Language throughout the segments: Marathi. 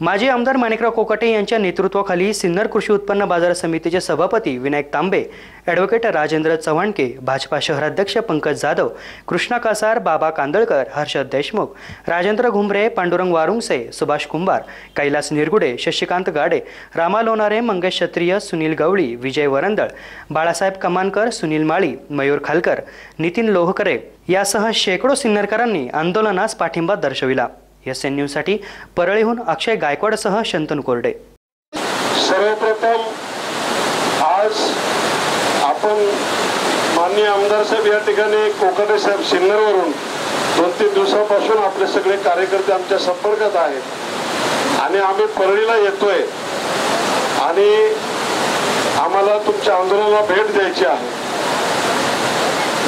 माजी आमदार माणिकराव कोकाटे यांच्या नेतृत्वाखाली सिन्नर कृषी उत्पन्न बाजार समितीचे सभापती विनायक तांबे ॲडव्होकेट राजेंद्र चव्हाणके भाजपा शहराध्यक्ष पंकज जाधव कृष्णा कासार बाबा कांदळकर हर्षद देशमुख राजेंद्र घुमरे पांडुरंग वारुंगसे सुभाष कुंभार कैलास निरगुडे शशिकांत गाडे रामा लोणारे मंगेश क्षत्रिय सुनील गवळी विजय वरंदळ बाळासाहेब कमानकर सुनील माळी मयूर खालकर नितीन लोहकरे यासह शेकडो सिन्नरकरांनी आंदोलनास पाठिंबा दर्शविला. एस एन न्यूजसाठी परळीहून अक्षय गायकवाडसह शंतन कोरडे. सर्वप्रथम आज आपण माननीय आमदार साहेब या ठिकाणी कोकणे साहेब सिन्नरवरून दोन तीन दिवसापासून आपले सगळे कार्यकर्ते आमच्या संपर्कात आहेत. आणि आम्ही परळीला येतोय. आणि आम्हाला तुमच्या आंदोलनाला भेट द्यायची आहे.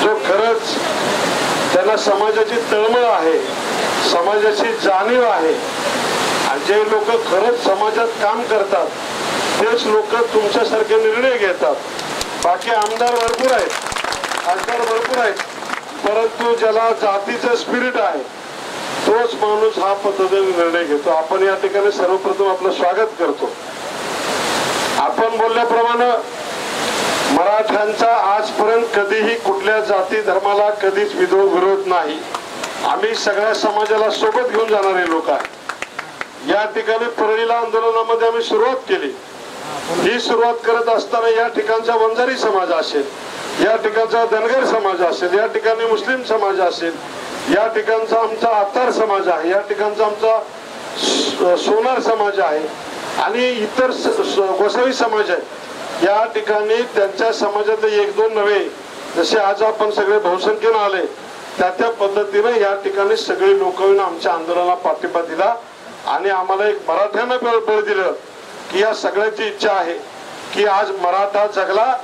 जो खरंच त्यांना समाजाची तळमळ आहे समाजाची जाणीव आहे. आणि जे लोक खरंच समाजात काम करतात तेच लोक तुमच्यासारखे निर्णय घेतात. बाकी आमदार भरपूर आहेत खासदार भरपूर आहेत परंतु ज्याला जातीचं स्पिरिट आहे तोच माणूस हा पद्धतीने निर्णय घेतो. आपण या ठिकाणी सर्वप्रथम आपलं स्वागत करतो. आपण बोलल्याप्रमाणे मराठ्यांचा आजपर्यंत कधीही कुठल्या जाती धर्माला कधीच विधो विरोध नाही. आम्ही सगळ्या समाजाला सोबत घेऊन जाणारे लोक आहे या ठिकाणी परळीला आंदोलनामध्ये आम्ही सुरुवात केली. ही सुरुवात करत असताना या ठिकाणचा वंजारी समाज असेल या ठिकाणचा धनगर समाज असेल या ठिकाणी मुस्लिम समाज असेल या ठिकाणचा आमचा आतार समाज आहे या ठिकाणचा आमचा सोनार समाज आहे आणि इतर स- गोसावी समाज आहे या ठिकाणी त्यांच्या समाजातले एक दोन नव्हे जसे आज आपण सगळे बहुसंख्येनं आले त्या त्या पद्धतीने या ठिकाणी सगळे लोक येऊन आमच्या आंदोलनाला पाठिंबा दिला आणि आम्हाला एक मराठ्यानं बळ दिलं की या सगळ्याची इच्छा आहे की आज मराठा जगला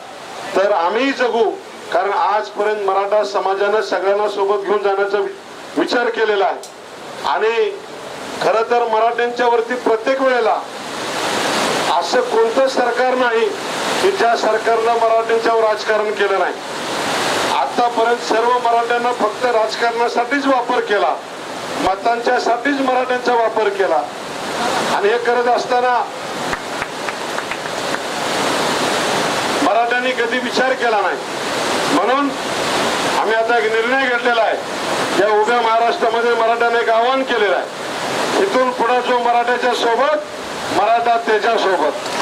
तर आम्ही जगू. कारण आजपर्यंत मराठा समाजानं सगळ्यांना सोबत घेऊन जाण्याचा वि- विचार केलेला आहे. आणि खर तर मराठ्यांच्या वरती प्रत्येक वेळेला असं कोणतं सरकार नाही की ज्या सरकारनं मराठ्यांच्यावर राजकारण केलं नाही. आतापर्यंत सर्व मराठ्यांना फक्त राजकारणासाठीच वापर केला. मतांच्या साठीच मराठ्यांचा वापर केला. आणि हे करत असताना मराठ्यांनी कधी विचार केला नाही. म्हणून आम्ही आता एक निर्णय घेतलेला आहे. या उभ्या महाराष्ट्रामध्ये मराठ्याने एक आवाहन केलेलं आहे. इथून पुढे जो मराठ्याच्या सोबत मराठा त्याच्या सोबत